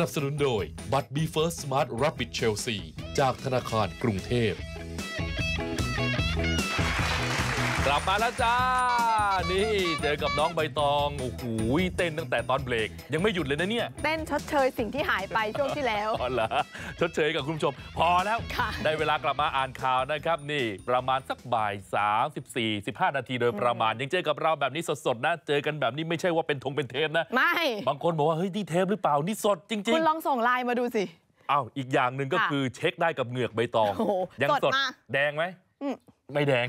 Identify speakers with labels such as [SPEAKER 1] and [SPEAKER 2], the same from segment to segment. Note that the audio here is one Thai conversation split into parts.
[SPEAKER 1] นับสนุนโดยบัตรบีเฟิร์สสมาร์ทรับบิทเชลซีจากธนาคารกรุงเทพ ลับมาแล้วจ้า นี่เจอกับน้องใบตอง โอ้โหเต้นตั้งแต่ตอนเบรก ยังไม่หยุดเลยนะเนี่ย
[SPEAKER 2] เต้นชดเชยสิ่งที่หายไปช่วงที่แล้ว
[SPEAKER 1] อ๋อเหรอชดเชยกับคุณผู้ชม พอแล้ว
[SPEAKER 2] ค่ะ
[SPEAKER 1] ได้เวลากลับมาอ่านข่าวนะครับ นี่ประมาณสักบ่าย 34 15 นาทีโดยประมาณ ยังเจอกับเราแบบนี้สดๆนะ เจอกันแบบนี้ไม่ใช่ว่าเป็นทงเป็นเทปนะ
[SPEAKER 2] ไม่
[SPEAKER 1] บางคนบอกว่าเฮ้ยนี่เทปหรือเปล่า นี่สดจริ
[SPEAKER 2] คุ
[SPEAKER 1] ง
[SPEAKER 2] ณลองส่งไลน์มาดูสิ
[SPEAKER 1] ๆอ้าวอีกอย่างหนึ่งก็
[SPEAKER 2] ค่ะ
[SPEAKER 1] คือเช็คได้กับเหงือกใบตอง
[SPEAKER 2] โอ้โห
[SPEAKER 1] ยัสด
[SPEAKER 2] สดมาก
[SPEAKER 1] แดงไหม
[SPEAKER 2] อืม
[SPEAKER 1] ไม่แดง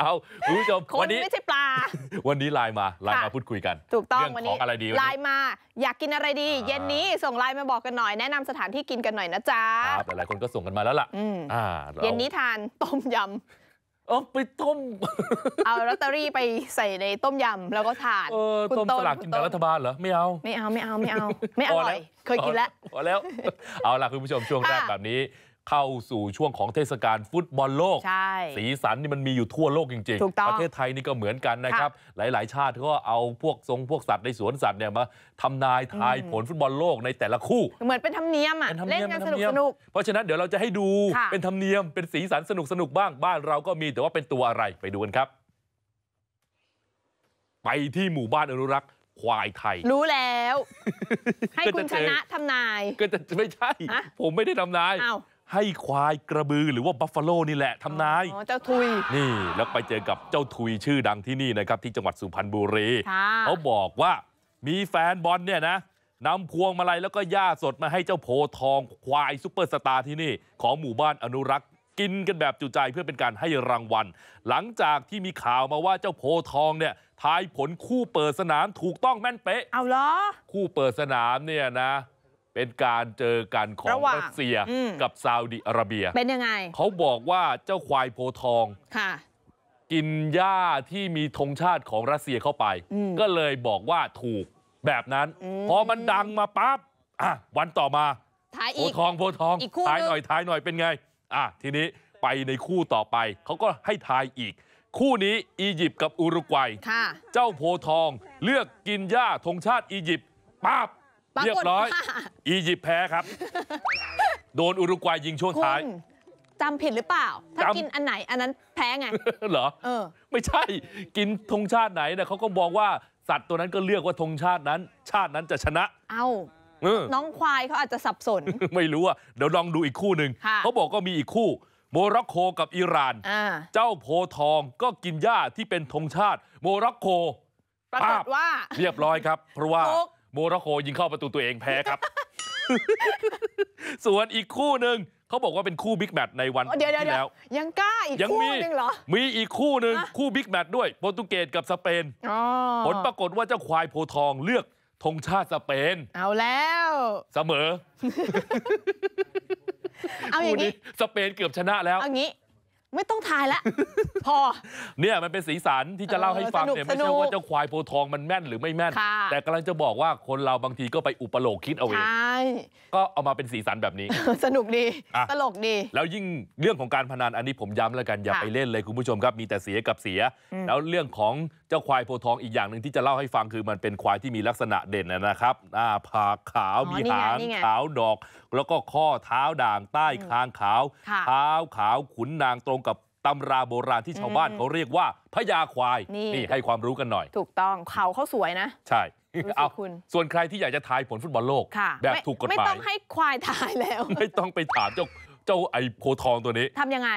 [SPEAKER 1] เอาคุณผู้ชม
[SPEAKER 2] คน
[SPEAKER 1] วันนี้
[SPEAKER 2] ไม่ใช่ปลา
[SPEAKER 1] วันนี้ไลน์มาไลน์มา
[SPEAKER 2] ค่ะ
[SPEAKER 1] พูดคุยกัน
[SPEAKER 2] ถูกต้อง
[SPEAKER 1] เรื่อง
[SPEAKER 2] วัน
[SPEAKER 1] ข
[SPEAKER 2] นี้
[SPEAKER 1] องอะไรดีวัน
[SPEAKER 2] ไล
[SPEAKER 1] นี้
[SPEAKER 2] น์มา อยากกินอะไรดี
[SPEAKER 1] อ่า
[SPEAKER 2] เย็นนี้ส่งไลน์มาบอกกันหน่อยแนะนำสถานที่กินกันหน่อยนะจ๊ะ
[SPEAKER 1] ครับหลายๆคนก็ส่งกันมาแล้วล่ะ
[SPEAKER 2] อืม
[SPEAKER 1] อ่ารา
[SPEAKER 2] เย็นนี้ทานต้มย
[SPEAKER 1] เออไปต้มำ
[SPEAKER 2] เอาลอตเตอรี่ไปใส่ในต้มยำแล้วก็ทาน
[SPEAKER 1] เออ
[SPEAKER 2] คุณ
[SPEAKER 1] ต้มสลากกินแบ่งรัฐบาลเหรอไม่เอา
[SPEAKER 2] ไม่เอาไม่เอาไม่เอา ไม่อ
[SPEAKER 1] พ
[SPEAKER 2] ร่
[SPEAKER 1] แล้
[SPEAKER 2] อยเคยกินแล้ว
[SPEAKER 1] พอแล้ว เอาล่ะคุณผู้ชมช่วงแรก
[SPEAKER 2] ค่ะ
[SPEAKER 1] แบบนี้ เข้าสู่ช่วงของเทศกาลฟุตบอลโลก
[SPEAKER 2] ใช่
[SPEAKER 1] สีสันนี่มันมีอยู่ทั่วโลกจริง
[SPEAKER 2] ถูกต้อง
[SPEAKER 1] ประเทศไทยนี่ก็เหมือนกันนะครับหลายๆชาติก็เอาพวกทรงพวกสัตว์ในสวนสัตว์เนี่ยมาทำนายทายผลฟุตบอลโลกในแต่ละคู่
[SPEAKER 2] เหมือนเป็นธรรมเนียมอะ
[SPEAKER 1] เป็นธรรม
[SPEAKER 2] เล่น
[SPEAKER 1] เนียม
[SPEAKER 2] กัน
[SPEAKER 1] เป็
[SPEAKER 2] ส
[SPEAKER 1] ธรร
[SPEAKER 2] นุ
[SPEAKER 1] ม
[SPEAKER 2] ก
[SPEAKER 1] เนีย
[SPEAKER 2] ส
[SPEAKER 1] ม
[SPEAKER 2] นุก
[SPEAKER 1] เพราะฉะนั้นเดี๋ยวเราจะให้ดู
[SPEAKER 2] ค่ะ
[SPEAKER 1] เป็นธรรมเนียมเป็นสีสันสนุกสนุกๆบ้างบ้านเราก็มีแต่ว่าเป็นตัวอะไรไปดูกันครับ ไปที่หมู่บ้านอนุรักษ์ควายไทย
[SPEAKER 2] รู้แล้ว ให้
[SPEAKER 1] ก็
[SPEAKER 2] คุ
[SPEAKER 1] จะ
[SPEAKER 2] ณ
[SPEAKER 1] เจ
[SPEAKER 2] ช
[SPEAKER 1] อ
[SPEAKER 2] นะทำนาย
[SPEAKER 1] ก็จะไม่ใช่
[SPEAKER 2] ฮะ
[SPEAKER 1] ผมไม่ได้ทำนาย
[SPEAKER 2] อ้าว
[SPEAKER 1] ให้ควายกระบือหรือว่าบัฟฟาโลนี่แหละทำนาย
[SPEAKER 2] อ๋อเจ้าทุย
[SPEAKER 1] นี่แล้วไปเจอกับเจ้าทุยชื่อดังที่นี่นะครับที่จังหวัดสุพรรณบุรี
[SPEAKER 2] ค่ะ
[SPEAKER 1] เขาบอกว่ามีแฟนบอลเนี่ยนะนำพวงมาลัยแล้วก็หญ้าสดมาให้เจ้าโพธิ์ทองควายซุปเปอร์สตาร์ที่นี่ ของหมู่บ้านอนุรักษ์กินกันแบบจุใจเพื่อเป็นการให้รางวัล หลังจากที่มีข่าวมาว่าเจ้าโพธิ์ทองเนี่ยทายผลคู่เปิดสนามถูกต้องแม่นเป๊ะ
[SPEAKER 2] เอาเหรอ
[SPEAKER 1] คู่เปิดสนามเนี่ยนะ เป็นการเจอกันของ
[SPEAKER 2] ระหว่าง
[SPEAKER 1] รัสเซีย
[SPEAKER 2] อืม
[SPEAKER 1] กับซาอุดิอาระเบีย
[SPEAKER 2] เป็นยังไง
[SPEAKER 1] เขาบอกว่าเจ้าควายโพธิ์ทอง
[SPEAKER 2] ค่ะ
[SPEAKER 1] กินหญ้าที่มีธงชาติของรัสเซียเข้าไป
[SPEAKER 2] อืม
[SPEAKER 1] ก็เลยบอกว่าถูกแบบนั้น
[SPEAKER 2] อืม
[SPEAKER 1] พอมันดังมาปั๊บอะวันต่อมา
[SPEAKER 2] ท้าย
[SPEAKER 1] โพ
[SPEAKER 2] อีก
[SPEAKER 1] ธิ์ทองโพธิ์ทอง
[SPEAKER 2] อีกคู่
[SPEAKER 1] ทาย
[SPEAKER 2] หนึ่ง
[SPEAKER 1] หน่อยทายหน่อยเป็นไง อะทีนี้ไปในคู่ต่อไป เขาก็ให้ทายอีก คู่นี้อียิปต์กับอุรุกวัย
[SPEAKER 2] ค่ะ
[SPEAKER 1] เจ้าโพธิ์ทองเลือกกินหญ้าธงชาติอียิปต์ปั๊บ
[SPEAKER 2] ปรากฏ
[SPEAKER 1] เรียบร้อย
[SPEAKER 2] ว่า
[SPEAKER 1] อียิปต์แพ้ครับ โดนอุรุกวัยยิงช่วง
[SPEAKER 2] คุ
[SPEAKER 1] ท้าย
[SPEAKER 2] ณจำผิดหรือเปล่า ถ้า
[SPEAKER 1] จำ
[SPEAKER 2] กินอันไหนอันนั้นแพ้ไง
[SPEAKER 1] เหรอ
[SPEAKER 2] เออ
[SPEAKER 1] ไม่ใช่ กินธงชาติไหนเนี่ยเขาก็บอกว่าสัตว์ตัวนั้นก็เลือกว่าธงชาตินั้น ชาตินั้นจะชนะ
[SPEAKER 2] เอา
[SPEAKER 1] เออ
[SPEAKER 2] น้องควายเขาอาจจะสับสน
[SPEAKER 1] ไม่รู้อะเดี๋ยวลองดูอีกคู่หนึ่ง
[SPEAKER 2] ค่ะ
[SPEAKER 1] เขาบอกก็มีอีกคู่ โมร็อกโกกับอิหร่าน
[SPEAKER 2] อ่า
[SPEAKER 1] เจ้าโพธิ์ทองก็กินหญ้าที่เป็นธงชาติ โมร็อกโก
[SPEAKER 2] ปรากฏว่า
[SPEAKER 1] เรียบร้อยครับ เพราะว่า
[SPEAKER 2] ถูก
[SPEAKER 1] โมร็อกโกยิงเข้าประตูตัวเองแพ้ครับ ส่วนอีกคู่หนึ่งเขาบอกว่าเป็นคู่บิ๊กแมตช์ในวัน
[SPEAKER 2] เดี๋ยวเดี๋ยว
[SPEAKER 1] ที่
[SPEAKER 2] เดี๋ย
[SPEAKER 1] แล้วว
[SPEAKER 2] ยังกล้าอีก
[SPEAKER 1] ยัง
[SPEAKER 2] คู่
[SPEAKER 1] มี
[SPEAKER 2] หนึงเหรอ
[SPEAKER 1] มีอีกคู่หนึ่ง
[SPEAKER 2] ฮะ
[SPEAKER 1] คู่บิ๊กแมตช์ด้วยโปรตุเกสกับสเปน
[SPEAKER 2] อ๋อ
[SPEAKER 1] ผลปรากฏว่าเจ้าควายโพธิ์ทองเลือกธงชาติสเปน
[SPEAKER 2] เอาแล้ว
[SPEAKER 1] เสมอ
[SPEAKER 2] เอาอย่าง
[SPEAKER 1] คู่
[SPEAKER 2] นี้
[SPEAKER 1] สเปนเกือบชนะแล้ว
[SPEAKER 2] เอาอย่างนี้ ไม่ต้องทายละพอ
[SPEAKER 1] เนี่ยมันเป็นสีสันที่จะเล่าให้ฟังเนี่ย
[SPEAKER 2] เออ
[SPEAKER 1] ไม่
[SPEAKER 2] สนุ
[SPEAKER 1] ใช่
[SPEAKER 2] ก
[SPEAKER 1] ว่าเจ้าควายโพธิ์ทองมันแม่นหรือไม่แม่น
[SPEAKER 2] ค่ะ
[SPEAKER 1] แต่กำลังจะบอกว่าคนเราบางทีก็ไปอุปโลกคิดเอาเอ
[SPEAKER 2] ใช
[SPEAKER 1] ง่ก็เอามาเป็นสีสันแบบนี้
[SPEAKER 2] สนุกดี
[SPEAKER 1] อะ
[SPEAKER 2] ตลกดี
[SPEAKER 1] แล้วยิ่งเรื่องของการพนันอันนี้ผมย้ำแล้วกันอย่า
[SPEAKER 2] ค่ะ
[SPEAKER 1] ไปเล่นเลยคุณผู้ชมครับมีแต่เสียกับเสีย
[SPEAKER 2] อืม
[SPEAKER 1] แล้วเรื่องของเจ้าควายโพธิ์ทองอีกอย่างหนึ่งที่จะเล่าให้ฟังคือมันเป็นควายที่มีลักษณะเด่นนะครับหน้าผากขาว
[SPEAKER 2] อ๋อ
[SPEAKER 1] มี
[SPEAKER 2] นี่ไง
[SPEAKER 1] หาง
[SPEAKER 2] นี่ไง
[SPEAKER 1] ขาวดอก แล้วก็ข้อเท้าด่างใต้คางขาว
[SPEAKER 2] ค่ะ
[SPEAKER 1] เท้าขาวขุนนางตรงกับตำราโบราณที่ชาวบ้าน
[SPEAKER 2] อืม
[SPEAKER 1] เขาเรียกว่าพญาควาย
[SPEAKER 2] นี่
[SPEAKER 1] ให้ความรู้กันหน่อย
[SPEAKER 2] ถูกต้องเขาเขาสวยนะ
[SPEAKER 1] ใช่
[SPEAKER 2] รู้สึก
[SPEAKER 1] เอา
[SPEAKER 2] คุณ
[SPEAKER 1] ส่วนใครที่อยากจะทายผลฟุตบอลโลก
[SPEAKER 2] ค่ะ
[SPEAKER 1] แบบ
[SPEAKER 2] ไม่
[SPEAKER 1] ถูกกฎ
[SPEAKER 2] ไม่
[SPEAKER 1] หมา
[SPEAKER 2] ต้อยงให้ควายทายแล้ว
[SPEAKER 1] ไม่ต้องไปถามเจ้าเจ้าไอ้โพธิ์ทองตัวนี้
[SPEAKER 2] ทำยังไง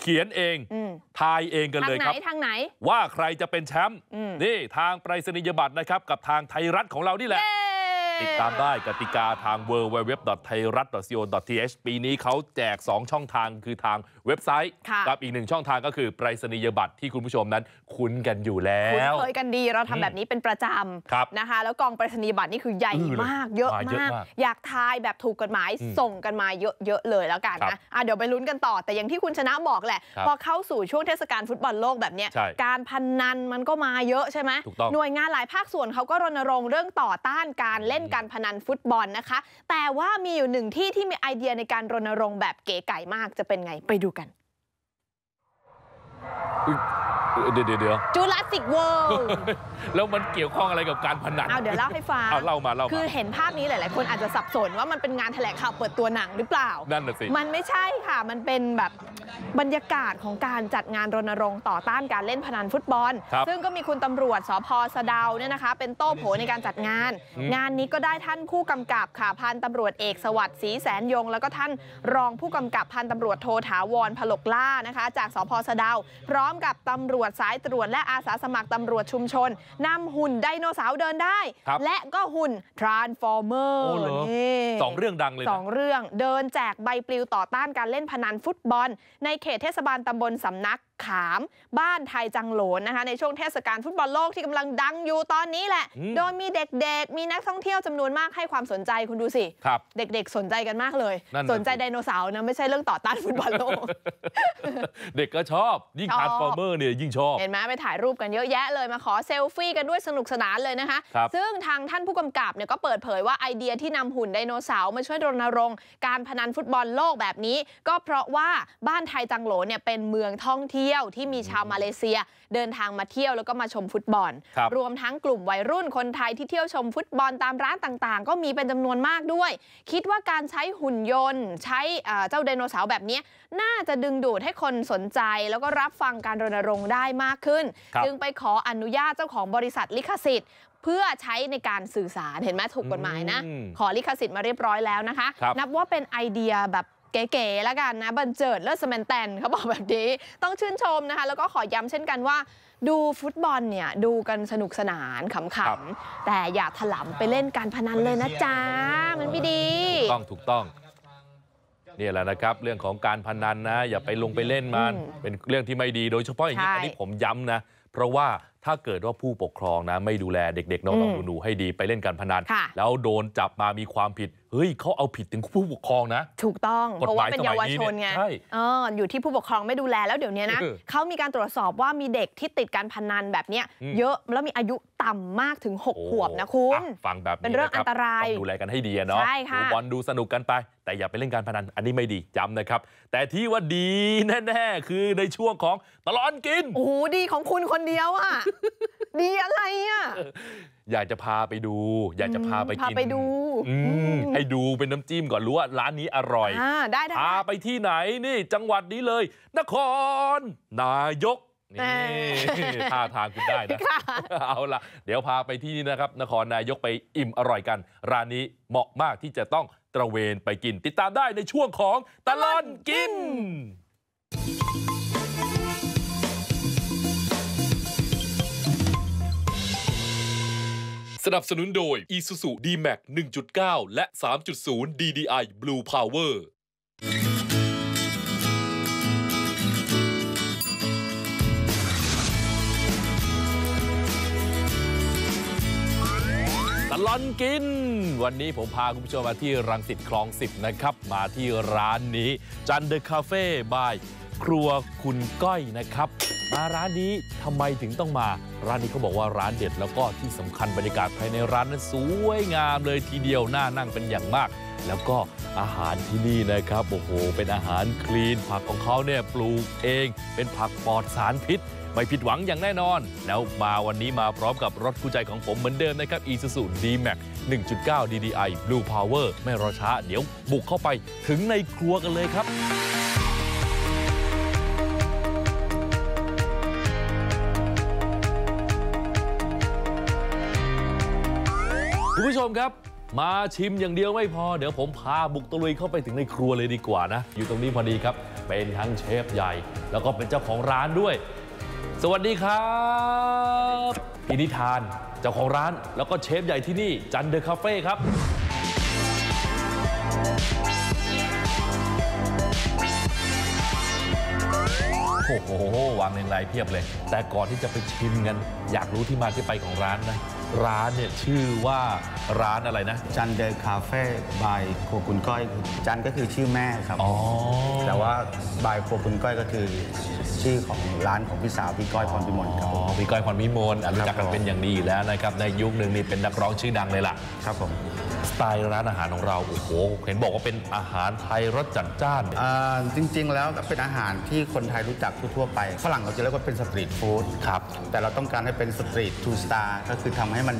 [SPEAKER 1] เขียนเอง
[SPEAKER 2] อืม
[SPEAKER 1] ทายเองกัน
[SPEAKER 2] ทาง
[SPEAKER 1] เลย
[SPEAKER 2] ไหน
[SPEAKER 1] ครับ
[SPEAKER 2] ทางไหน
[SPEAKER 1] ว่าใครจะเป็นแชมป์
[SPEAKER 2] อืม
[SPEAKER 1] นี่ทางไปรษณียบัตรนะครับ กับทางไทยรัฐของเรานี่แหละ
[SPEAKER 2] เย้
[SPEAKER 1] ติดตามได้กติกาทาง w w w t h a i r a t c o t h ปีนี้เขาแจก 2 ช่องทางคือทางเว็บไซต์
[SPEAKER 2] ค่ะ
[SPEAKER 1] กับอีกหนึ่งช่องทางก็คือไปรษณียบัตรที่คุณผู้ชมนั้นคุ้นกันอยู่แล้
[SPEAKER 2] คุ้น
[SPEAKER 1] ว
[SPEAKER 2] เคยกันดีเราทำแบบนี้เป็นประจ
[SPEAKER 1] ครับำ
[SPEAKER 2] นะคะ แล้วกองไปรษณียบัตรนี่คือใหญ่
[SPEAKER 1] อื้อเลย
[SPEAKER 2] มาก เยอะ
[SPEAKER 1] มาเยอะ
[SPEAKER 2] มาก
[SPEAKER 1] มาก
[SPEAKER 2] อยากทายแบบถูกกฎหมาย
[SPEAKER 1] อืม
[SPEAKER 2] ส่งกันมาเยอะๆเลยแล้วกัน
[SPEAKER 1] ครับ
[SPEAKER 2] นะอะเดี๋ยวไปลุ้นกันต่อ แต่อย่างที่คุณชนะบอกแหละ
[SPEAKER 1] ครับ
[SPEAKER 2] พอเข้าสู่ช่วงเทศกาลฟุตบอลโลกแบบเนี้ย
[SPEAKER 1] ใช่
[SPEAKER 2] การพนันมันก็มาเยอะใช่ไหม
[SPEAKER 1] ถูกต้อง
[SPEAKER 2] หน่วยงานหลายภาคส่วนเขาก็รณรงค์เรื่องต่อต้านการเล่นการพนันฟุตบอลนะคะ แต่ว่ามีอยู่หนึ่งที่ที่มีไอเดียในการรณรงค์แบบเก๋ไก่มากจะเป็นไงไปดูกัน
[SPEAKER 1] เดี๋ยวเดี๋ยวเดี๋ยว
[SPEAKER 2] จูราสสิกเวิลด์
[SPEAKER 1] แล้วมันเกี่ยวข้องอะไรกับการพนัน
[SPEAKER 2] เอาเดี๋ยวเล่าให้ฟัง
[SPEAKER 1] เอาเล่ามาเล่า
[SPEAKER 2] คือ
[SPEAKER 1] มา
[SPEAKER 2] เห็นภาพนี้หลาย ๆ คนอาจจะสับสนว่ามันเป็นงานแถลงข่าวเปิดตัวหนังหรือเปล่า
[SPEAKER 1] นั่นน่ะสิ
[SPEAKER 2] มันไม่ใช่ค่ะมันเป็นแบบบรรยากาศของการจัดงานรณรงค์ต่อต้านการเล่นพนันฟุตบอล
[SPEAKER 1] ครับ
[SPEAKER 2] ซึ่งก็มีคุณตำรวจสพสะเดาเนี่ยนะคะ เป็นโต้โผในการจัดงาน
[SPEAKER 1] อืม
[SPEAKER 2] งานนี้ก็ได้ท่านผู้กำกับค่ะพันตำรวจเอกสวัสดิ์ศรีแสนยง แล้วก็ท่านรองผู้กำกับพันตำรวจโทถาวรผลกล่านะคะ จากสพสะเดาพร้อมกับตำรวจสายตรวจและอาสาสมัครตำรวจชุมชนนำหุ่นไดโนเสาร์เดินได้
[SPEAKER 1] ครับ
[SPEAKER 2] และก็หุ่น Transformer
[SPEAKER 1] โอ้เหรอ
[SPEAKER 2] นี่
[SPEAKER 1] สองเรื่องดังเลย
[SPEAKER 2] ส
[SPEAKER 1] นะ
[SPEAKER 2] องเรื่องเดินแจกใบปลิวต่อต้านการเล่นพนันฟุตบอล ในเขตเทศบาลตำบลสำนัก ขามบ้านไทยจังโหลนนะคะในช่วงเทศกาลฟุตบอลโลกที่กำลังดังอยู่ตอนนี้แหละ
[SPEAKER 1] อืม
[SPEAKER 2] โดยมีเด็กๆ มีนักท่องเที่ยวจำนวนมากให้ความสนใจคุณดูสิ
[SPEAKER 1] ครับ
[SPEAKER 2] เด็กๆ สนใจกันมากเลย
[SPEAKER 1] นั่นน่ะ
[SPEAKER 2] สนใจ
[SPEAKER 1] สิ
[SPEAKER 2] ไดโนเสาร์นะไม่ใช่เรื่องต่อต้านฟุตบอลโลก
[SPEAKER 1] เด็กก็ชอบ ยิ่ง
[SPEAKER 2] ชอบ
[SPEAKER 1] ทาร์ฟอร์เมอร์เนี่ยยิ่งชอบ
[SPEAKER 2] เห็นไหมไปถ่ายรูปกันเยอะแยะเลยมาขอเซลฟี่กันด้วยสนุกสนานเลยนะคะ
[SPEAKER 1] ครับ
[SPEAKER 2] ซึ่งทางท่านผู้กำกับเนี่ยก็เปิดเผยว่าไอเดียที่นำหุ่นไดโนเสาร์มาช่วยรณรงค์การพนันฟุตบอลโลกแบบนี้ ก็เพราะว่าบ้านไทยจังโหลเนี่ยเป็นเมืองท่องเที่ยวที่มีชาวมาเลเซีย เดินทางมาเที่ยวแล้วก็มาชมฟุตบอล
[SPEAKER 1] ครับ
[SPEAKER 2] รวมทั้งกลุ่มวัยรุ่นคนไทยที่เที่ยวชมฟุตบอลตามร้านต่างๆ ก็มีเป็นจำนวนมากด้วย คิดว่าการใช้หุ่นยนต์ ใช้เอ่อเจ้าไดโนเสาร์แบบนี้ น่าจะดึงดูดให้คนสนใจ แล้วก็รับฟังการรณรงค์ได้มากขึ้น
[SPEAKER 1] ครับ
[SPEAKER 2] จึงไปขออนุญาตเจ้าของบริษัทลิขสิทธิ์เพื่อใช้ในการสื่อสารเห็นไหมถูกกฎหมายนะ
[SPEAKER 1] อืม
[SPEAKER 2] ขอลิขสิทธิ์มาเรียบร้อยแล้วนะคะ
[SPEAKER 1] ครับ
[SPEAKER 2] นับว่าเป็นไอเดียแบบ เก๋ๆแล้วกันนะบันเจิดเลิศสแมนแตนเขาบอกแบบนี้ต้องชื่นชมนะคะ แล้วก็ขอย้ำเช่นกันว่า ดูฟุตบอลเนี่ย ดูกันสนุกสนานขำๆ แต่อย่าถลำไปเล่นการพนันเลยนะจ๊ะ มันไม่ดี
[SPEAKER 1] ถูกต้องถูกต้องเนี่ยแหละนะครับ เรื่องของการพนันนะ อย่าไปลงไปเล่นมัน
[SPEAKER 2] อืม
[SPEAKER 1] เป็นเรื่องที่ไม่ดีโดยเฉพาะอย่างยิ่ง
[SPEAKER 2] ใช่
[SPEAKER 1] อันนี้ผมย้ำนะ เพราะว่าถ้าเกิดว่าผู้ปกครองนะ ไม่ดูแลเด็กๆน้อง
[SPEAKER 2] อืม
[SPEAKER 1] ๆหนูๆให้ดีไปเล่นการพนัน
[SPEAKER 2] ค่ะ
[SPEAKER 1] แล้วโดนจับมามีความผิดเฮ้ยเขาเอาผิดถึงผู้ปกครองนะ
[SPEAKER 2] ถูกต้อง
[SPEAKER 1] กฎ
[SPEAKER 2] เพราะ
[SPEAKER 1] หมา
[SPEAKER 2] ว่ายเป็นเยาวชนไง
[SPEAKER 1] สมัยนี้เนี่ยใช่
[SPEAKER 2] เอออยู่ที่ผู้ปกครองไม่ดูแลแล้วเดี๋ยวนี้นะ
[SPEAKER 1] เออ
[SPEAKER 2] เขามีการตรวจสอบว่ามีเด็กที่ติดการพนันแบบเนี้ย
[SPEAKER 1] อืม
[SPEAKER 2] เยอะแล้วมีอายุต่ำมากถึง
[SPEAKER 1] โอ้
[SPEAKER 2] 6ขวบนะคุณ
[SPEAKER 1] อ่ฟังแบบนี้
[SPEAKER 2] เป็นเรื่องะ
[SPEAKER 1] คบ
[SPEAKER 2] อันตราย
[SPEAKER 1] ต้องดูแลกันให้ดีอะเนาะ
[SPEAKER 2] ใช่ค่ะ
[SPEAKER 1] ดูบอลดูสนุกกันไป แต่อย่าไปเล่นการพนันอันนี้ไม่ดีจำนะครับ แต่ที่ว่าดีแน่ๆคือในช่วงของตลอดกิน
[SPEAKER 2] โอ้โหดีของคุณคนเดียวอะดีอะไรอะ
[SPEAKER 1] อยากจะพาไปดูอยากจะพาไป
[SPEAKER 2] พา
[SPEAKER 1] กิน
[SPEAKER 2] ไปดู
[SPEAKER 1] อืม
[SPEAKER 2] อืม
[SPEAKER 1] ให้ดูเป็นน้ำจิ้มก่อนรู้ว่าร้านนี้อร่อย
[SPEAKER 2] อ่าได้ได้
[SPEAKER 1] พาไปที่ไหนนี่จังหวัดนี้เลย นครนายก
[SPEAKER 2] แห
[SPEAKER 1] นี่
[SPEAKER 2] ม
[SPEAKER 1] ท่าทางคุณได้นะ
[SPEAKER 2] ค่ะ
[SPEAKER 1] เอาล่ะ เดี๋ยวพาไปที่นี่นะครับ นครนายกไปอิ่มอร่อยกัน ร้านนี้เหมาะมากที่จะต้องตระเวนไปกิน ติดตามได้ในช่วงของตลอดกิน สนับสนุนโดย Isuzu D-Max 1.9 และ 3.0 DDI Blue Power ตลอนกิน วันนี้ผมพาคุณผู้ชมมาที่รังสิตคลองสิบนะครับ มาที่ร้านนี้จันเดอร์คาเฟ่บายครัวคุณก้อยนะครับ มาร้านนี้ทำไมถึงต้องมาร้านนี้เขาบอกว่าร้านเด็ดแล้วก็ที่สำคัญบรรยากาศภายในร้านนั้นสวยงามเลยทีเดียวน่านั่งเป็นอย่างมาก แล้วก็อาหารที่นี่นะครับโอ้โหเป็นอาหารคลีน ผักของเขาเนี่ยปลูกเอง เป็นผักปลอดสารพิษไม่ผิดหวังอย่างแน่นอน แล้วมาวันนี้มาพร้อมกับรถคู่ใจของผมเหมือนเดิมนะครับ Isuzu D-Max 1.9 DDI Blue Power ไม่รอช้า เดี๋ยวบุกเข้าไปถึงในครัวกันเลยครับ คุณผู้ชมครับ มาชิมอย่างเดียวไม่พอ เดี๋ยวผมพาบุกตะลุยเข้าไปถึงในครัวเลยดีกว่านะ อยู่ตรงนี้พอดีครับ เป็นทั้งเชฟใหญ่ แล้วก็เป็นเจ้าของร้านด้วย สวัสดีครับพี่นิทานเจ้าของร้านแล้วก็เชฟใหญ่ที่นี่จันเดอร์คาเฟ่ครับโอ้โหวางเรียงรายเพียบเลย แต่ก่อนที่จะไปชิมกัน อยากรู้ที่มาที่ไปของร้านนะ ร้านเนี่ยชื่อว่าร้านอะไรนะ
[SPEAKER 3] จันเดอร์คาเฟ่บายโคกุนก้อย จันก็คือชื่อแม่ครับ
[SPEAKER 1] อ๋อ
[SPEAKER 3] แต่ว่าบายโคกุนก้อยก็คือชื่อของร้านของพี่สาวพี่ก้อยพรพิมลครับ
[SPEAKER 1] อ๋อพี่ก้อยพรพิมลอะรู้จักกัน
[SPEAKER 3] ครับผม
[SPEAKER 1] เป็นอย่างดีอยู่แล้วนะครับในยุคหนึ่งนี่เป็นนักร้องชื่อดังเลยล่ะ
[SPEAKER 3] ครับผม
[SPEAKER 1] ส ไตล์ร้านอาหารของเราโอ้โหเห็นบอกว่าเป็นอาหารไทยรสจัดจ้าน
[SPEAKER 3] อ่าจริง ๆ แล้วก็เป็นอาหารที่คนไทยรู้จักทั่วๆไป ฝรั่งเราจะเรียกว่าเป็นสตรีทฟู้ด
[SPEAKER 1] ครับ
[SPEAKER 3] แต่เราต้องการให้เป็นสตรีททูสตาร์ก็คือทำให้มัน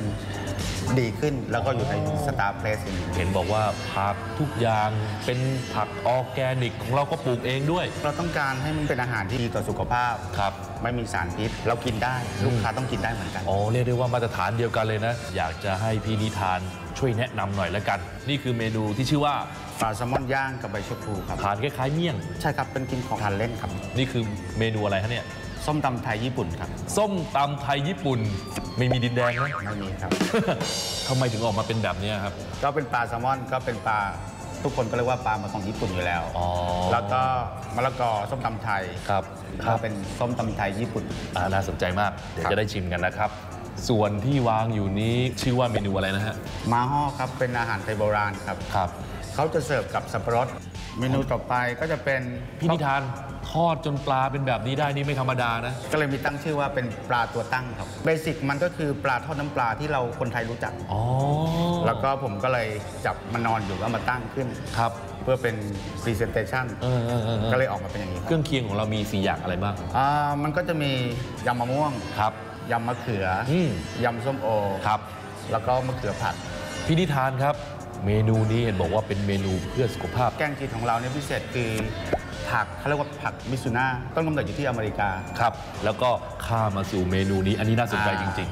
[SPEAKER 3] ดีขึ้น แล้วก็อยู่ในสตาร์เพลสอย่างนี้
[SPEAKER 1] เห็นบอกว่าผักทุกอย่างเป็นผักออร์แกนิกของเราก็ปลูกเองด้วย
[SPEAKER 3] เราต้องการให้มันเป็นอาหารที่ดีต่อสุขภาพ
[SPEAKER 1] ครับ
[SPEAKER 3] ไม่มีสารพิษ เรากินได้ ลูกค้าต้องกินได้เหมือนกัน
[SPEAKER 1] อ๋อเรียกได้ว่ามาตรฐานเดียวกันเลยนะ อยากจะให้พี่นิทาน ช่วยแนะนำหน่อยละกัน นี่คือเมนูที่ชื่อว่า
[SPEAKER 3] ปลาแซลมอนย่างกับใบชะพลูครับ
[SPEAKER 1] ทานคล้ายๆเมี่ยง
[SPEAKER 3] ใช่ครับเป็นกินของทานเล่นครับ
[SPEAKER 1] นี่คือเมนูอะไรฮะเนี่ย
[SPEAKER 3] ส้มตำไทยญี่ปุ่นครับ
[SPEAKER 1] ส้มตำไทยญี่ปุ่น ไม่มีดินแดงนะ
[SPEAKER 3] ไม่มีครับ
[SPEAKER 1] ทำไมถึงออกมาเป็นแบบเนี้ยครับ
[SPEAKER 3] ก็เป็นปลาแซลมอนก็เป็นปลาทุกคนก็เรียกว่าปลามาของญี่ปุ่นอยู่แล้ว
[SPEAKER 1] อ๋อ
[SPEAKER 3] แล้วก็มะละกอส้มตำไทย
[SPEAKER 1] ครับ
[SPEAKER 3] ก็เป็นส้มตำไทยญี่ปุ่น
[SPEAKER 1] อ่าน่าสนใจมาก เดี๋ยว
[SPEAKER 3] ครับ
[SPEAKER 1] จะได้ชิมกันนะครับ ส่วนที่วางอยู่นี้ชื่อว่าเมนูอะไรนะฮะ
[SPEAKER 3] มาห่อครับเป็นอาหารไทยโบราณครับ
[SPEAKER 1] ครับ
[SPEAKER 3] เขาจะเสิร์ฟกับสับปะรด เมนูต่อไปก็จะเป็น
[SPEAKER 1] พี่นิทานทอดจนปลาเป็นแบบนี้ได้นี่ไม่ธรรมดานะ
[SPEAKER 3] ก็เลยมีตั้งชื่อว่าเป็นปลาตัวตั้งครับเบสิกมันก็คือปลาทอดน้ำปลาที่เราคนไทยรู้จัก
[SPEAKER 1] อ๋อ
[SPEAKER 3] แล้วก็ผมก็เลยจับมานอนอยู่ก็มาตั้งขึ้น
[SPEAKER 1] ครับ
[SPEAKER 3] เพื่อเป็น Presentation
[SPEAKER 1] เออเออเออเออ
[SPEAKER 3] ก็เลยออกมาเป็นอย่างนี้ค
[SPEAKER 1] เครับรื่องเคียงของเรามี4อย่างอะไรบ้าง
[SPEAKER 3] อ่ามันก็จะมียำมะม่วง
[SPEAKER 1] ครับ
[SPEAKER 3] ยำมะเขืออ
[SPEAKER 1] อืม
[SPEAKER 3] ยำส้มโอ
[SPEAKER 1] ครับ
[SPEAKER 3] แล้วก็มะเขือผัด
[SPEAKER 1] พี่นิทานครับ เมนูนี้เห็นบอกว่าเป็นเมนูเพื่อสุขภาพ
[SPEAKER 3] แกงจีนของเราเนี่ยพิเศษคือผักเขาเรียกว่าผักมิซูน่าต้นกำเนิดอยู่ที่อเมริกา
[SPEAKER 1] ครับ แล้วก็ข้ามมาสู่เมนูนี้ อันนี้น่าสนใจจริง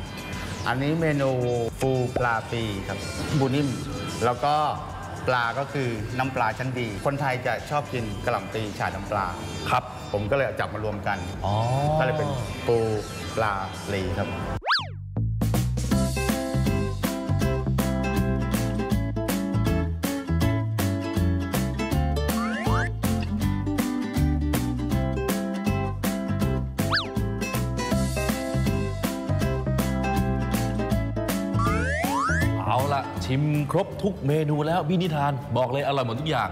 [SPEAKER 3] อันนี้เมนูปูปลาปีครับบูนิ่มแล้วก็ปลาก็คือน้ำปลาชั้นดี คนไทยจะชอบกินกระหล่ำปีฉาน้ำปลา
[SPEAKER 1] ๆ ครับ
[SPEAKER 3] ผมก็เลยเอาจับมารวมกัน
[SPEAKER 1] อ๋อ
[SPEAKER 3] ก็เลยเป็นปูปลาลีครับ
[SPEAKER 1] เอาละชิมครบทุกเมนูแล้วพี่นิทานบอกเลยอร่อยหมดทุกอย่าง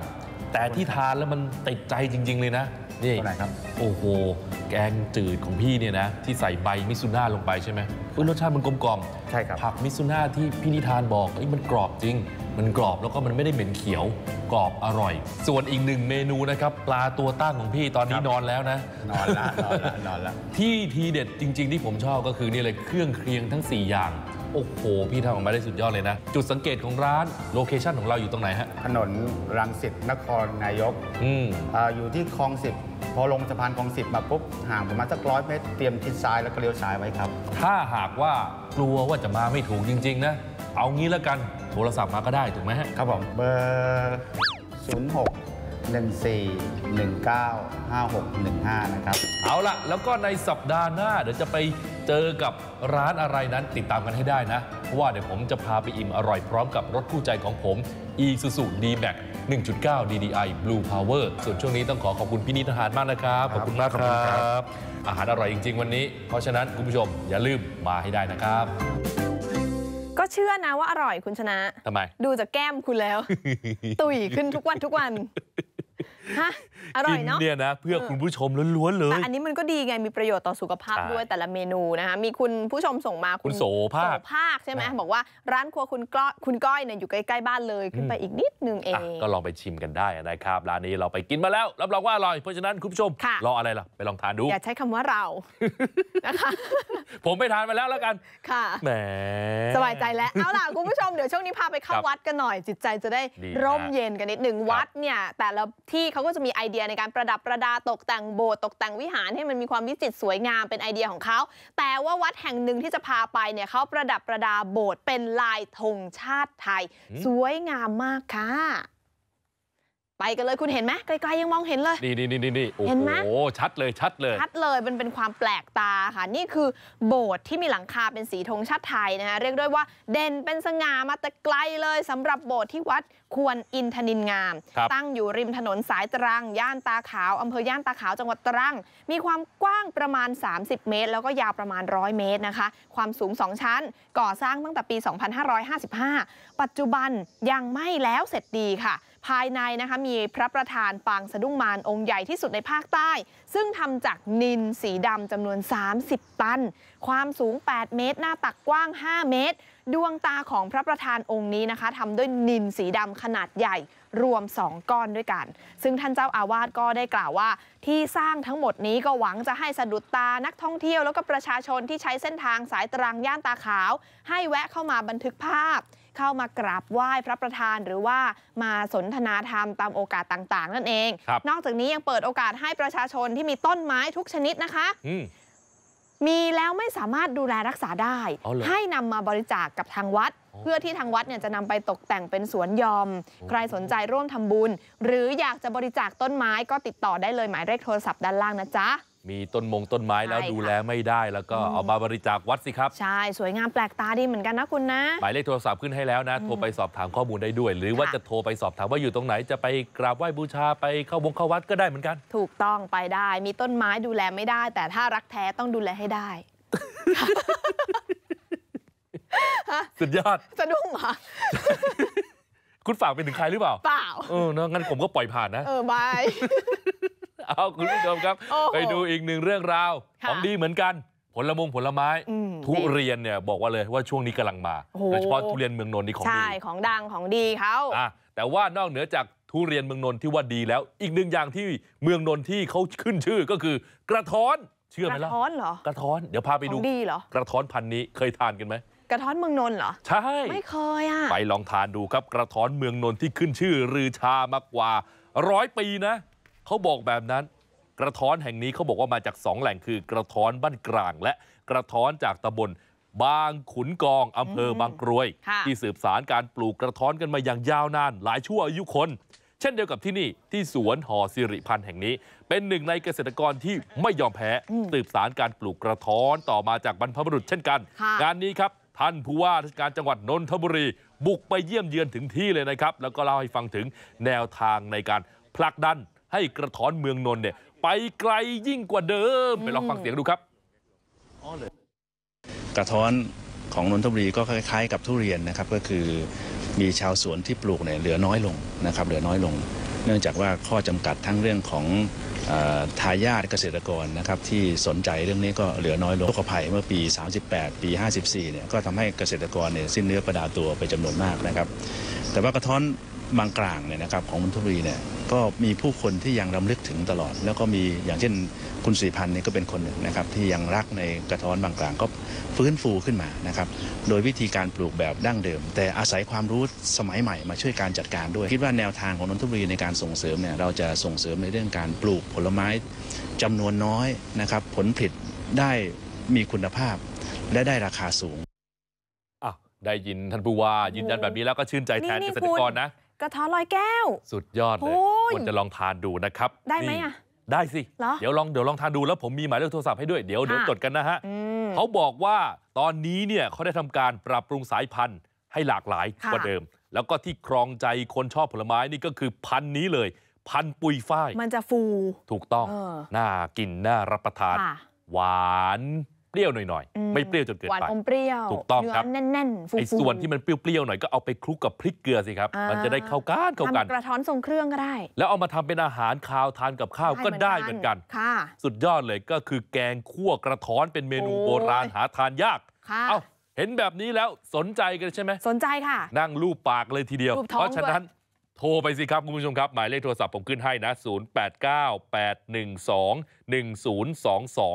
[SPEAKER 1] แต่ที่ทานแล้วมันติดใจจริง ๆ เลยนะ นี่
[SPEAKER 3] ตัวไหนครับ
[SPEAKER 1] โอ้โห แกงจืดของพี่เนี่ยนะ ที่ใส่ใบมิซูน่าลงไปใช่ไหมอุ๊ยรสชาติมันกลมกล่อม
[SPEAKER 3] ใช่ครับ
[SPEAKER 1] ผักมิซูน่าที่พี่นิทานบอกเอ้ยมันกรอบจริง มันกรอบแล้วก็มันไม่ได้เหม็นเขียว กรอบอร่อย ส่วนอีกหนึ่งเมนูนะครับ ปลาตัวตั้งของพี่ตอนนี้นอนแล้วนะ
[SPEAKER 3] นอนละนอนละนอนละ
[SPEAKER 1] ที่ทีเด็ดจริง ๆ ที่ผมชอบก็คือนี่เลยเครื่องเคียงทั้ง 4 อย่างโอ้โห พี่ทำออกมาได้สุดยอดเลยนะ จุดสังเกตของร้านโลเคชั่นของเราอยู่ตรงไหนฮะ
[SPEAKER 3] ถนนรังสิตนครนายก
[SPEAKER 1] อืม
[SPEAKER 3] อาอยู่ที่คลองสิบ พอลงสะพานคลองสิบมาปุ๊บห่างประมาณสักร้อยเมตรเตรียมทิศซ้ายแล้วก็เลี้ยวซ้ายไว้ครับ
[SPEAKER 1] ถ้าหากว่ากลัวว่าจะมาไม่ถูกจริง ๆ นะ เอางี้แล้วกันโทรศัพท์มาก็ได้ถูกไหมฮะ
[SPEAKER 3] ครับผมเบอร์06 14 19 5615 นะครับ
[SPEAKER 1] เอาละแล้วก็ในสัปดาห์หน้า เดี๋ยวจะไปเจอกับร้านอะไรนั้นติดตามกันให้ได้นะ เพราะว่าเดี๋ยวผมจะพาไปอิ่มอร่อยพร้อมกับรถคู่ใจของผม Isuzu D-Max 1.9 DDI Blue Power ส่วนช่วงนี้ต้องขอขอบคุณพี่นิทหารมากนะครับ ขอบคุณมากค
[SPEAKER 3] ขอบคุณ
[SPEAKER 1] รั
[SPEAKER 3] ครับ
[SPEAKER 1] บอาหารอร่อยจริง ๆ วันนี้ เพราะฉะนั้นคุณผู้ชมอย่าลืมมาให้ได้นะครับ
[SPEAKER 2] ก็เชื่อนะว่าอร่อยคุณชนะ
[SPEAKER 1] ทำไม
[SPEAKER 2] ดูจากแก้มคุณแล้ว ตุยขึ้นทุกวันทุกวัน ฮะอร่อยเนาะ
[SPEAKER 1] กิเนี่ยนะเพื่อคุณผู้ชมล้วนๆเล
[SPEAKER 2] แต่
[SPEAKER 1] ย
[SPEAKER 2] อันนี้มันก็ดีไงมีประโยชน์ต่อสุขภาพ
[SPEAKER 1] ใช่
[SPEAKER 2] ด้วยแต่ละเมนูนะคะมีคุณผู้ชมส่งมา
[SPEAKER 1] คุณโสภาค
[SPEAKER 2] โสภาคใช่ไหม
[SPEAKER 1] อะ
[SPEAKER 2] บอกว่าร้านครัวคุณก้อยคุณก้อยเนี่ยอยู่ใกล้ๆบ้านเลยขึ้นไปอีกนิดนึงเอ
[SPEAKER 1] อะ
[SPEAKER 2] ง
[SPEAKER 1] ก็ลองไปชิมกันได้นะครับร้านนี้เราไปกินมาแล้วรับรองว่าอร่อยเพราะฉะนั้นคุณผู้ชม
[SPEAKER 2] ค่ะ
[SPEAKER 1] รออะไรล่ะไปลองทานดู
[SPEAKER 2] อย่าใช้คำว่าเรานะคะ
[SPEAKER 1] ผมไปทานมาแล้วแล้วกัน
[SPEAKER 2] ค่ะ
[SPEAKER 1] แหม
[SPEAKER 2] สบายใจแล้วเอาล่ะคุณผู้ชมเดี๋ยวช่วงนี้พาไปเข้า
[SPEAKER 1] ครับ
[SPEAKER 2] วัดกันหน่อยจิตใจจะได้
[SPEAKER 1] ดี
[SPEAKER 2] ร่ม
[SPEAKER 1] ฮะ
[SPEAKER 2] เย็นกันนิดหนึ่ง
[SPEAKER 1] ครับ
[SPEAKER 2] วัดเนี่ยแต่ละที่เขาก็จะมีไอเดียในการประดับประดาตกแต่งโบสถ์ตกแต่งวิหารให้มันมีความวิจิตรสวยงามเป็นไอเดียของเขา แต่ว่าวัดแห่งหนึ่งที่จะพาไปเนี่ยเขาประดับประดาโบสถ์เป็นลายธงชาติไทย สวยงามมากค่ะ ไปกันเลยคุณเห็นไหมไกลๆยังมองเห็นเลย
[SPEAKER 1] นี่นี่นี่นี่โอ้
[SPEAKER 2] เห็นไหม
[SPEAKER 1] โหชัดเลยชัดเลย
[SPEAKER 2] ชัดเลยมันเป็นความแปลกตาค่ะนี่คือโบสถ์ที่มีหลังคาเป็นสีธงชาติไทยนะคะเรียกได้ว่าเด่นเป็นสง่ามาแต่ไกลเลยสำหรับโบสถ์ที่วัดควรอินทนินงาม
[SPEAKER 1] ครับ
[SPEAKER 2] ตั้งอยู่ริมถนนสายตรังย่านตาขาวอำเภอย่านตาขาวจังหวัดตรัง มีความกว้างประมาณ 30 เมตร แล้วก็ยาวประมาณ 100 เมตรนะคะ ความสูง 2 ชั้น ก่อสร้างตั้งแต่ปี 2555 ปัจจุบันยังไม่แล้วเสร็จดีค่ะ ภายในนะคะมีพระประธานปางสะดุ้งมารองค์ใหญ่ที่สุดในภาคใต้ ซึ่งทำจากนินสีดำจำนวน 30 ตัน ความสูง 8 เมตร หน้าตักกว้าง 5 เมตร ดวงตาของพระประธานองค์นี้นะคะทำด้วยนินสีดำขนาดใหญ่รวม 2 ก้อนด้วยกัน ซึ่งท่านเจ้าอาวาสก็ได้กล่าวว่า ที่สร้างทั้งหมดนี้ก็หวังจะให้สะดุดตานักท่องเที่ยวแล้วก็ประชาชนที่ใช้เส้นทางสายตรังย่านตาขาว ให้แวะเข้ามาบันทึกภาพ เข้ามากราบไหว้พระประธานหรือว่ามาสนทนาธรรมตามโอกาสต่าง ๆ นั่นเอง
[SPEAKER 1] ครับ
[SPEAKER 2] นอกจากนี้ยังเปิดโอกาสให้ประชาชนที่มีต้นไม้ทุกชนิดนะคะ
[SPEAKER 1] อืม
[SPEAKER 2] มีแล้วไม่สามารถดูแลรักษาได้
[SPEAKER 1] อ๋อเหรอ
[SPEAKER 2] ให้นำมาบริจาคกับทางวัด
[SPEAKER 1] อ๋อ
[SPEAKER 2] เพื่อที่ทางวัดเนี่ยจะนำไปตกแต่งเป็นสวนยอม
[SPEAKER 1] โอ้
[SPEAKER 2] ใครสนใจร่วมทำบุญ หรืออยากจะบริจาคต้นไม้ก็ติดต่อได้เลยหมายเลขโทรศัพท์ด้านล่างนะจ๊ะ
[SPEAKER 1] มีต้นมงต้นไม้แล้ว
[SPEAKER 2] ใช่ค่ะ
[SPEAKER 1] ดูแลไม่ได้ แล้วก็
[SPEAKER 2] อืม
[SPEAKER 1] เอามาบริจาควัดสิครับ
[SPEAKER 2] ใช่ สวยงามแปลกตาดีเหมือนกันนะคุณนะ
[SPEAKER 1] หมายเลขโทรศัพท์ขึ้นให้แล้วนะ โทรไปสอบถามข้อมูลได้ด้วย หรือว่า
[SPEAKER 2] ค่ะ
[SPEAKER 1] จะโทรไปสอบถามว่าอยู่ตรงไหนจะไปกราบไหว้บูชาไปเข้าวงเข้าวัดก็ได้เหมือนกัน
[SPEAKER 2] ถูกต้องไปได้ มีต้นไม้ดูแลไม่ได้ แต่ถ้ารักแท้ต้องดูแลให้ได้
[SPEAKER 1] สุดยอด
[SPEAKER 2] สะดุ้งเหรอ
[SPEAKER 1] คุณฝากไปถึงใครหรือเปล่า
[SPEAKER 2] เปล่า
[SPEAKER 1] เออเนอะงั้นผมก็ปล่อยผ่านนะ
[SPEAKER 2] เออบาย
[SPEAKER 1] เอาคุณผู้ชมครับ
[SPEAKER 2] โอ้โห
[SPEAKER 1] ไปดูอีกหนึ่งเรื่องราว
[SPEAKER 2] ค่ะ
[SPEAKER 1] ของดีเหมือนกัน ผลมงผลไม้
[SPEAKER 2] อืม
[SPEAKER 1] ทุเรียนเนี่ยบอกว่าเลยว่าช่วงนี้กำลังมา
[SPEAKER 2] โอ้โห
[SPEAKER 1] โดยเฉพาะทุเรียนเมืองนนท์นี่ของ
[SPEAKER 2] ใช่
[SPEAKER 1] ดี
[SPEAKER 2] ของดังของดีเขา
[SPEAKER 1] อะแต่ว่านอกเหนือจากทุเรียนเมืองนนท์ที่ว่าดีแล้ว อีกหนึ่งอย่างที่เมืองนนท์ที่เขาขึ้นชื่อก็คือกระท้อนเชื่อกไหม
[SPEAKER 2] ระ
[SPEAKER 1] ล่ะ
[SPEAKER 2] ท้อนเหรอ
[SPEAKER 1] กระท้อนเดี๋ยวพาไป
[SPEAKER 2] ข
[SPEAKER 1] ดู
[SPEAKER 2] องดีเหรอ
[SPEAKER 1] กระท้อนพันธุ์นี้เคยทานกันไหม
[SPEAKER 2] กระท้อนเมืองนนท์เหรอ
[SPEAKER 1] ใช่
[SPEAKER 2] ไม่เคยอะ
[SPEAKER 1] ไปลองทานดูครับกระท้อนเมืองนนท์ที่ขึ้นชื่อรือชามากกว่าร้อยปีนะ เขาบอกแบบนั้นกระท้อนแห่งนี้เขาบอกว่ามาจากสองแหล่งคือกระท้อนบ้านกลางและกระท้อนจากตำบลบางขุนกองอำเภอบางกรวย
[SPEAKER 2] ค่ะ
[SPEAKER 1] ที่สืบสารการปลูกกระท้อนกันมาอย่างยาวนานหลายชั่วอายุคน เช่นเดียวกับที่นี่ที่สวนหอสิริพันธ์แห่งนี้ เป็นหนึ่งในเกษตรกรที่ไม่ยอมแพ้สืบสารการปลูกกระท้อนต่อมาจากบรรพบุรุษเช่นกัน
[SPEAKER 2] ค่ะ
[SPEAKER 1] งานนี้ครับท่านผู้ว่าราชการจังหวัดนนทบุรี บุกไปเยี่ยมเยือนถึงที่เลยนะครับ แล้วก็เล่าให้ฟังถึงแนวทางในการผลักดัน ให้กระท้อนเมืองนนท์เนี่ยไปไกลยิ่งกว่าเดิมไปลองฟังเสียงดูครับ
[SPEAKER 4] กระท้อนของนนทบุรีก็คล้ายๆกับทุเรียนนะครับก็คือมีชาวสวนที่ปลูกเนี่ยเหลือน้อยลงนะครับเหลือน้อยลง เนื่องจากว่าข้อจำกัดทั้งเรื่องของทายาทเกษตรกรนะครับที่สนใจเรื่องนี้ก็เหลือน้อยลงโรคภัยเมื่อปี 38 ปี 54เนี่ยก็ทำให้เกษตรกรเนี่ยสิ้นเนื้อประดาตัวไปจำนวนมากนะครับแต่ว่ากระท้อน บางกลางเนี่ยนะครับของนนทบุรีเนี่ยก็มีผู้คนที่ยังรำลึกถึงตลอด แล้วก็มีอย่างเช่นคุณสีพันธ์เนี่ยก็เป็นคนหนึ่งนะครับที่ยังรักในกระท้อนบางกลางก็ฟื้นฟูขึ้นมานะครับโดยวิธีการปลูกแบบดั้งเดิม แต่อาศัยความรู้สมัยใหม่มาช่วยการจัดการด้วย คิดว่าแนวทางของนนทบุรีในการส่งเสริมเนี่ยเราจะส่งเสริมในเรื่องการปลูกผลไม้จำนวนน้อยนะครับผลผลิตได้มีคุณภาพและได้ราคาสูง
[SPEAKER 1] อะได้ยินท่านผู้ว่ายืนยันแบบนี้แล้วก็ชื่นใจแทน
[SPEAKER 2] นี่
[SPEAKER 1] เก
[SPEAKER 2] นี่
[SPEAKER 1] ษตรกร
[SPEAKER 2] คุณ
[SPEAKER 1] นะ
[SPEAKER 2] กระท้อนลอยแก้ว
[SPEAKER 1] สุดยอดเลย
[SPEAKER 2] โอ้ย
[SPEAKER 1] ควรจะลองทานดูนะครับ
[SPEAKER 2] ได้ไหม
[SPEAKER 1] นี่
[SPEAKER 2] อะ
[SPEAKER 1] ได้สิ
[SPEAKER 2] เหรอ
[SPEAKER 1] เดี๋ยวลองเดี๋ยวลองทานดูแล้วผมมีหมายเลขโทรศัพท์ให้ด้วยเดี๋ยวเดี๋ยว
[SPEAKER 2] ค่ะ
[SPEAKER 1] จดกันนะฮะ
[SPEAKER 2] อืม
[SPEAKER 1] เขาบอกว่าตอนนี้เนี่ยเขาได้ทำการปรับปรุงสายพันธุ์ให้หลากหลาย
[SPEAKER 2] ค่ะ
[SPEAKER 1] กว่าเดิม แล้วก็ที่ครองใจคนชอบผลไม้นี่ก็คือพันธุ์นี้เลย พันธุ์ปุยฝ้าย
[SPEAKER 2] มันจะฟู
[SPEAKER 1] ถูกต้อง
[SPEAKER 2] เออ
[SPEAKER 1] น่ากินน่ารับประทาน
[SPEAKER 2] ค่ะ
[SPEAKER 1] หวาน เปรี้ยวหน่อย
[SPEAKER 2] อืม
[SPEAKER 1] ๆไม่เปรี้ยวจนเกิน
[SPEAKER 2] หวาน
[SPEAKER 1] ไป
[SPEAKER 2] อมเปรี้ยว
[SPEAKER 1] ถูกต้องครับ
[SPEAKER 2] เนื้อแน่นๆฟูๆ
[SPEAKER 1] ไอ้ส่วนที่มันเปรี้ยวๆหน่อยก็เอาไปคลุกกับพริกเกลือสิครับ
[SPEAKER 2] อ่ามั
[SPEAKER 1] มันจะได้เข้ากันเข้ากัน
[SPEAKER 2] ทำกระท้อนทรงเครื่องก็ได้
[SPEAKER 1] แล้วเอามาทำเป็นอาหารคาวทานกับข้าวก็ได้เหมือนกัน
[SPEAKER 2] ค่ะ
[SPEAKER 1] สุดยอดเลยก็คือแกงคั่วกระท้อนเป็นเมนู
[SPEAKER 2] โอ้ย
[SPEAKER 1] โบราณหาทานยาก
[SPEAKER 2] ค่ะ
[SPEAKER 1] เอ้าเห็นแบบนี้แล้วสนใจกันใช่ไหม
[SPEAKER 2] สนใจค่ะ
[SPEAKER 1] นั่งรูปปากเลยทีเดียว
[SPEAKER 2] รูปท้อง
[SPEAKER 1] เพราะฉะนั้นโทรไปสิครับ คุณผู้ชมครับ หมายเลขโทรศัพท์ผมขึ้นให้นะ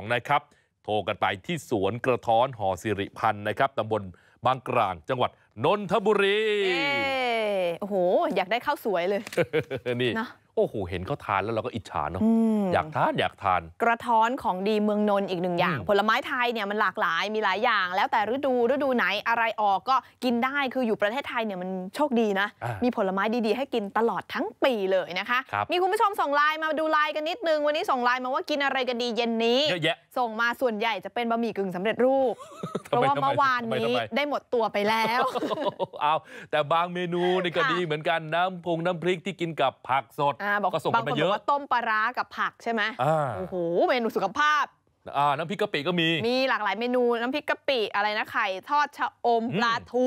[SPEAKER 1] 0898121022 นะครับโทรกันไปที่สวนกระท้อนหอสิริพันธ์นะครับตำบลบางกลางจังหวัดนนทบุรี
[SPEAKER 2] เอ้โอ้โหอยากได้ข้าวสวยเลย
[SPEAKER 1] นี่
[SPEAKER 2] นะ
[SPEAKER 1] โอ้โหเห็นเขาทานแล้วเราก็อิจฉาเนาะ
[SPEAKER 2] อืม
[SPEAKER 1] อยากทานอยากทาน
[SPEAKER 2] กระท้อนของดีเมืองนนท์อีกหนึ่งอย่าง
[SPEAKER 1] อืม
[SPEAKER 2] ผลไม้ไทยเนี่ยมันหลากหลายมีหลายอย่าง แล้วแต่ฤดูฤดูไหนอะไรออกก็กินได้คืออยู่ประเทศไทยเนี่ยมันโชคดีนะ
[SPEAKER 1] อ่า
[SPEAKER 2] มีผลไม้ดีๆ ให้กินตลอดทั้งปีเลยนะคะ
[SPEAKER 1] ครับ
[SPEAKER 2] มีคุณผู้ชมส่งไลน์มาดูไลน์กันนิดนึง วันนี้ส่งไลน์มาว่ากินอะไรกันดีเย็นนี้
[SPEAKER 1] เยอะแยะ
[SPEAKER 2] ส่งมาส่วนใหญ่จะเป็นบะหมี่กึ่งสำเร็จรูป เพ
[SPEAKER 1] ทำไม
[SPEAKER 2] ราะว่า
[SPEAKER 1] ทำไม
[SPEAKER 2] เมื่อวาน
[SPEAKER 1] ทำไม
[SPEAKER 2] นี้
[SPEAKER 1] ทำไม
[SPEAKER 2] ได้หมดตัวไปแล้ว
[SPEAKER 1] เอาแต่บางเมนูนี่ก็
[SPEAKER 2] ค่ะ
[SPEAKER 1] ดีเหมือนกันน้ำพงน้ำพริกที่กินกับผักสด
[SPEAKER 2] อ่าบอก
[SPEAKER 1] ก็ส่ง
[SPEAKER 2] บา
[SPEAKER 1] กั
[SPEAKER 2] ง
[SPEAKER 1] น
[SPEAKER 2] คน
[SPEAKER 1] มาเย
[SPEAKER 2] บอก
[SPEAKER 1] อะ
[SPEAKER 2] ว่าต้มปลาร้ากับผักใช่ไหม
[SPEAKER 1] อ่า
[SPEAKER 2] โอ้โหเมนูสุขภาพ
[SPEAKER 1] อ่าน้ำพริกกะปิก็มี
[SPEAKER 2] มีหลากหลายเมนูน้ำพริกกะปิอะไรนะไข่ทอดชะอม
[SPEAKER 1] อืม
[SPEAKER 2] ปลาทู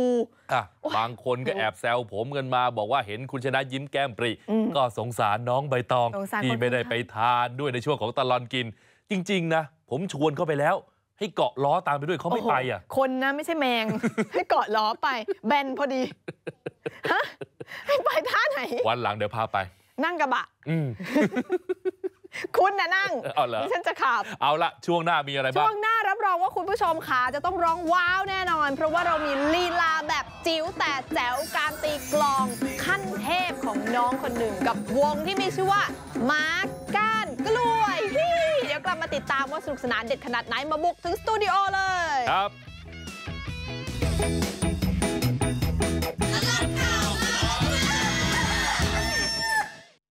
[SPEAKER 1] อะ
[SPEAKER 2] โอ้ย
[SPEAKER 1] บางคนก็แอบแซวผมกันมาบอกว่าเห็นคุณชนะยิ้มแก้มปริ
[SPEAKER 2] อืม
[SPEAKER 1] ก็สงสารน้องใบตอง
[SPEAKER 2] สงสาร
[SPEAKER 1] ที่
[SPEAKER 2] คน
[SPEAKER 1] ไม่ได้
[SPEAKER 2] ข้างๆ
[SPEAKER 1] ไปทานด้วยในช่วงของตลอนกิน จริง ๆ นะ ผมชวนเข้าไปแล้ว ให้เกาะล้อตามไปด้วยเขาไม่
[SPEAKER 2] โโห
[SPEAKER 1] ไปอะ
[SPEAKER 2] คนนะไม่ใช่แมง ให้เกาะล้อไป แบนพอดีฮะให้ไปท่าไหน
[SPEAKER 1] วันหลังเดี๋ยวพาไป
[SPEAKER 2] นั่งกระบะ
[SPEAKER 1] อืม
[SPEAKER 2] คุณน่ะนั่ง
[SPEAKER 1] เอาเหรอ
[SPEAKER 2] ดิฉันจะขับ
[SPEAKER 1] เอาละช่วงหน้ามีอะไร
[SPEAKER 2] ช่
[SPEAKER 1] บ้าวง
[SPEAKER 2] งหน้ารับรองว่าคุณผู้ชมขาจะต้องร้องว้าวแน่นอน เพราะว่าเรามีลีลาแบบจิ๋วแต่แจ๋วการตีกลองขั้นเทพของน้องคนหนึ่ง กับวงที่มีชื่อว่ามาร์กก้านกล้วยฮิเดี๋ยวกลับมาติดตามว่าสนุกสนานเด็ดขนาดไหนมาบุกถึงสตูดิโอเลย
[SPEAKER 1] ครับ